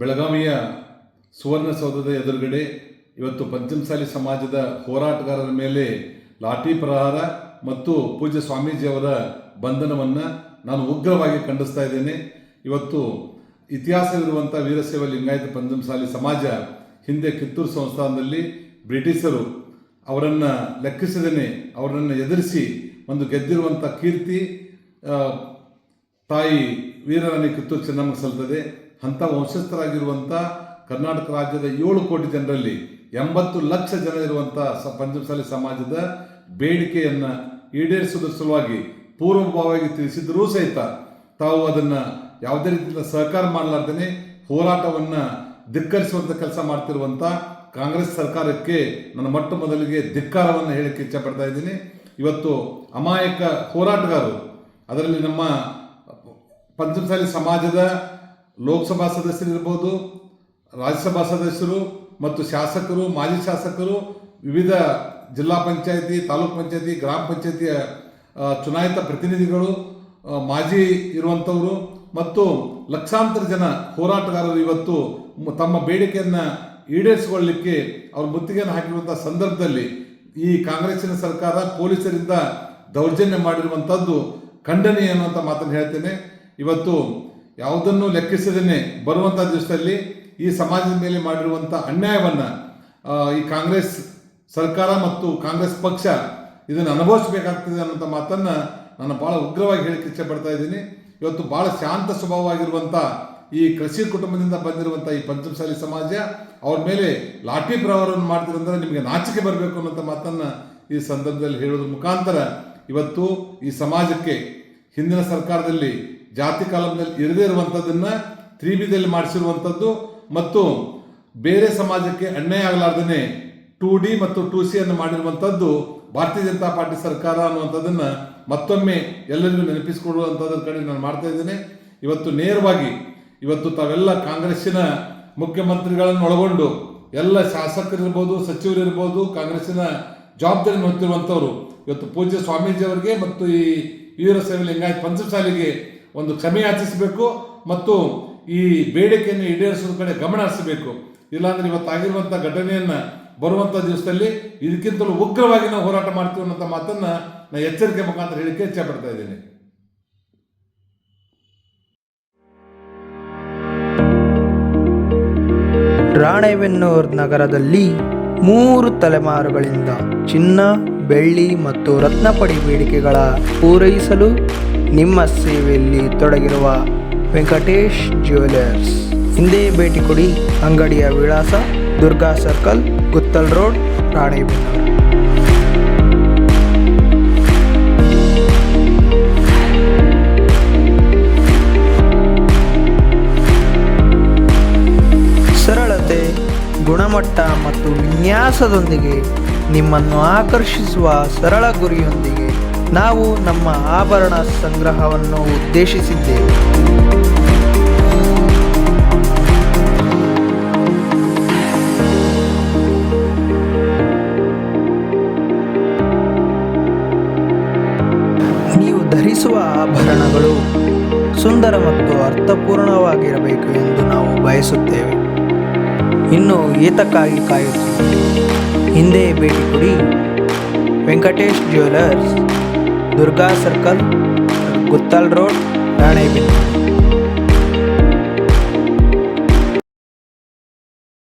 ಬೆಳಗಾವಿಯ ಸುವರ್ಣಸೌಧದ ಎದುರುಗಡೆ ಇವತ್ತು ಪಂಚಮಸಾಲಿ ಸಮಾಜದ ಹೋರಾಟಗಾರರ ಮೇಲೆ ಲಾಠಿ ಪ್ರಹಾರ ಮತ್ತು ಪೂಜ್ಯ ಸ್ವಾಮೀಜಿಯವರ ಬಂಧನವನ್ನು ನಾನು ಉಗ್ರವಾಗಿ ಖಂಡಿಸ್ತಾ ಇದ್ದೇನೆ. ಇವತ್ತು ಇತಿಹಾಸವಿರುವಂಥ ವೀರಶೈವ ಲಿಂಗಾಯತ ಪಂಚಮಸಾಲಿ ಸಮಾಜ ಹಿಂದೆ ಕಿತ್ತೂರು ಸಂಸ್ಥಾನದಲ್ಲಿ ಬ್ರಿಟಿಷರು ಅವರನ್ನು ಲೆಕ್ಕಿಸಿದನೆ, ಅವರನ್ನು ಎದುರಿಸಿ ಒಂದು ಗೆದ್ದಿರುವಂಥ ಕೀರ್ತಿ ತಾಯಿ ವೀರರಾಣಿ ಕಿತ್ತೂರು ಚೆನ್ನಮ್ಮ ಸಲ್ತದೆ. ಅಂಥ ವಂಶಸ್ಥರಾಗಿರುವಂಥ ಕರ್ನಾಟಕ ರಾಜ್ಯದ ಏಳು ಕೋಟಿ ಜನರಲ್ಲಿ ಎಂಬತ್ತು ಲಕ್ಷ ಜನ ಇರುವಂಥ ಸ ಪಂಚಮಸಾಲಿ ಸಮಾಜದ ಬೇಡಿಕೆಯನ್ನು ಈಡೇರಿಸುವುದರ ಸಲುವಾಗಿ ಪೂರ್ವಭಾವವಾಗಿ ತಿಳಿಸಿದರೂ ಸಹಿತ ತಾವು ಅದನ್ನು ಯಾವುದೇ ರೀತಿಯಿಂದ ಸಹಕಾರ ಮಾಡಲಾರ್ದೇ ಹೋರಾಟವನ್ನು ಧಿಕ್ಕರಿಸುವಂಥ ಕೆಲಸ ಮಾಡ್ತಿರುವಂಥ ಕಾಂಗ್ರೆಸ್ ಸರ್ಕಾರಕ್ಕೆ ನನ್ನ ಮೊಟ್ಟ ಮೊದಲಿಗೆ ಧಿಕ್ಕಾರವನ್ನು ಹೇಳಕ್ಕೆ ಇಚ್ಛಪಡ್ತಾ ಇದ್ದೀನಿ. ಇವತ್ತು ಅಮಾಯಕ ಹೋರಾಟಗಾರರು, ಅದರಲ್ಲಿ ನಮ್ಮ ಪಂಚಮಸಾಲಿ ಸಮಾಜದ ಲೋಕಸಭಾ ಸದಸ್ಯರಿರ್ಬೋದು ರಾಜ್ಯಸಭಾ ಸದಸ್ಯರು ಮತ್ತು ಶಾಸಕರು, ಮಾಜಿ ಶಾಸಕರು, ವಿವಿಧ ಜಿಲ್ಲಾ ಪಂಚಾಯತಿ, ತಾಲೂಕ್ ಪಂಚಾಯತಿ, ಗ್ರಾಮ ಪಂಚಾಯತಿಯ ಚುನಾಯಿತ ಪ್ರತಿನಿಧಿಗಳು ಮಾಜಿ ಇರುವಂಥವರು ಮತ್ತು ಲಕ್ಷಾಂತರ ಜನ ಹೋರಾಟಗಾರರು ಇವತ್ತು ತಮ್ಮ ಬೇಡಿಕೆಯನ್ನು ಈಡೇರಿಸಿಕೊಳ್ಳಲಿಕ್ಕೆ ಅವ್ರ ಮುತ್ತಿಗೆಯನ್ನು ಹಾಕಿರುವಂಥ ಸಂದರ್ಭದಲ್ಲಿ ಈ ಕಾಂಗ್ರೆಸ್ಸಿನ ಸರ್ಕಾರ ಪೊಲೀಸರಿಂದ ದೌರ್ಜನ್ಯ ಮಾಡಿರುವಂಥದ್ದು ಖಂಡನೀಯ ಅನ್ನುವಂಥ ಮಾತನ್ನು ಹೇಳ್ತೇನೆ. ಇವತ್ತು ಯಾವುದನ್ನು ಲೆಕ್ಕಿಸದೇ ಬರುವಂಥ ದಿವಸದಲ್ಲಿ ಈ ಸಮಾಜದ ಮೇಲೆ ಮಾಡಿರುವಂಥ ಅನ್ಯಾಯವನ್ನು ಈ ಕಾಂಗ್ರೆಸ್ ಸರ್ಕಾರ ಮತ್ತು ಕಾಂಗ್ರೆಸ್ ಪಕ್ಷ ಇದನ್ನು ಅನುಭವಿಸಬೇಕಾಗ್ತದೆ ಅನ್ನೋಂಥ ಮಾತನ್ನು ನಾನು ಭಾಳ ಉಗ್ರವಾಗಿ ಹೇಳಕ್ಕೆ ಇಚ್ಛೆಪಡ್ತಾ ಇದ್ದೀನಿ. ಇವತ್ತು ಭಾಳ ಶಾಂತ ಸ್ವಭಾವವಾಗಿರುವಂಥ ಈ ಕೃಷಿ ಕುಟುಂಬದಿಂದ ಬಂದಿರುವಂಥ ಈ ಪಂಚಮಸಾಲಿ ಸಮಾಜ, ಅವ್ರ ಮೇಲೆ ಲಾಠಿ ಪ್ರಹಾರವನ್ನು ಮಾಡ್ತಿರಂದ್ರೆ ನಿಮಗೆ ನಾಚಿಕೆ ಬರಬೇಕು ಅನ್ನೋಂಥ ಮಾತನ್ನು ಈ ಸಂದರ್ಭದಲ್ಲಿ ಹೇಳೋದ್ರ ಮುಖಾಂತರ ಇವತ್ತು ಈ ಸಮಾಜಕ್ಕೆ ಹಿಂದಿನ ಸರ್ಕಾರದಲ್ಲಿ ಜಾತಿ ಕಾಲಂನಲ್ಲಿ ಇರದೇ ಇರುವಂಥದ್ದನ್ನು ತ್ರಿಬಿದಲ್ಲಿ ಮಾಡಿಸಿರುವಂಥದ್ದು ಮತ್ತು ಬೇರೆ ಸಮಾಜಕ್ಕೆ ಅನ್ಯಾಯ ಆಗಲಾರ್ದನೆ ಟೂ ಡಿ ಮತ್ತು ಟೂ ಸಿ ಅನ್ನು ಮಾಡಿರುವಂಥದ್ದು ಭಾರತೀಯ ಜನತಾ ಪಾರ್ಟಿ ಸರ್ಕಾರ ಅನ್ನುವಂಥದ್ದನ್ನು ಮತ್ತೊಮ್ಮೆ ಎಲ್ಲರಿಗೂ ನೆನಪಿಸಿಕೊಡುವಂಥದ್ರ ಕಡೆ ನಾನು ಮಾಡ್ತಾ ಇದ್ದೇನೆ. ಇವತ್ತು ನೇರವಾಗಿ ಇವತ್ತು ತಾವೆಲ್ಲ ಕಾಂಗ್ರೆಸ್ಸಿನ ಮುಖ್ಯಮಂತ್ರಿಗಳನ್ನು ಒಳಗೊಂಡು ಎಲ್ಲ ಶಾಸಕರಿರ್ಬೋದು, ಸಚಿವರಿರ್ಬೋದು, ಕಾಂಗ್ರೆಸ್ಸಿನ ಜವಾಬ್ದಾರಿಯನ್ನು ಹೊತ್ತಿರುವಂಥವ್ರು. ಇವತ್ತು ಪೂಜ್ಯ ಸ್ವಾಮೀಜಿ ಅವರಿಗೆ ಮತ್ತು ಈ ವೀರಶೈವ ಲಿಂಗಾಯತ್ ಪಂಚಮಸಾಲಿಗೆ ಒಂದು ಕ್ಷಮೆ ಯಾಚಿಸಬೇಕು ಮತ್ತು ಈ ಬೇಡಿಕೆಯನ್ನು ಈಡೇರಿಸುವ ಕಡೆ ಗಮನ ಹರಿಸಬೇಕು. ಇಲ್ಲಾಂದ್ರೆ ಇವತ್ತಾಗಿರುವಂಥ ಘಟನೆಯನ್ನು ಬರುವಂಥ ದಿವಸದಲ್ಲಿ ಇದಕ್ಕಿಂತಲೂ ಉಗ್ರವಾಗಿ ನಾವು ಹೋರಾಟ ಮಾಡ್ತೀವಿ ಅನ್ನೋಂಥ ಮಾತನ್ನು ನಾನು ಎಚ್ಚರಿಕೆ ಮುಖಾಂತರ ಹೇಳಿಕೆ ಇಚ್ಛೆ ಪಡ್ತಾ ಇದ್ದೀನಿ. ರಾಣೆಬೆನ್ನೂರು ನಗರದಲ್ಲಿ ಮೂರು ತಲೆಮಾರುಗಳಿಂದ ಚಿನ್ನ, ಬೆಳ್ಳಿ ಮತ್ತು ರತ್ನಪಡಿ ಬೇಡಿಕೆಗಳ ಪೂರೈಸಲು ನಿಮ್ಮ ಸೇವೆಯಲ್ಲಿ ತೊಡಗಿರುವ ವೆಂಕಟೇಶ್ ಜ್ಯುವೆಲರ್ಸ್. ಹಿಂದೆ ಭೇಟಿ ಕೊಡಿ ಅಂಗಡಿಯ ವಿಳಾಸ ದುರ್ಗಾ ಸರ್ಕಲ್, ಗುತ್ತಲ್ ರೋಡ್, ರಾಣೆಬೆನ್ನೂರು. ಸರಳತೆ, ಗುಣಮಟ್ಟ ಮತ್ತು ವಿನ್ಯಾಸದೊಂದಿಗೆ ನಿಮ್ಮನ್ನು ಆಕರ್ಷಿಸುವ ಸರಳ ಗುರಿಯೊಂದಿಗೆ ನಾವು ನಮ್ಮ ಆಭರಣ ಸಂಗ್ರಹವನ್ನು ಉದ್ದೇಶಿಸಿದ್ದೇವೆ. ನೀವು ಧರಿಸುವ ಆಭರಣಗಳು ಸುಂದರ ಮತ್ತು ಅರ್ಥಪೂರ್ಣವಾಗಿರಬೇಕು ಎಂದು ನಾವು ಬಯಸುತ್ತೇವೆ. ಇನ್ನು ಏತಕ್ಕಾಗಿ ಕಾಯುತ್ತೀವಿ ಹಿಂದೆ ಭೇಟಿ ಕೊಡಿ Venkatesh jewellers. Durga circle Guttal road Ranebennur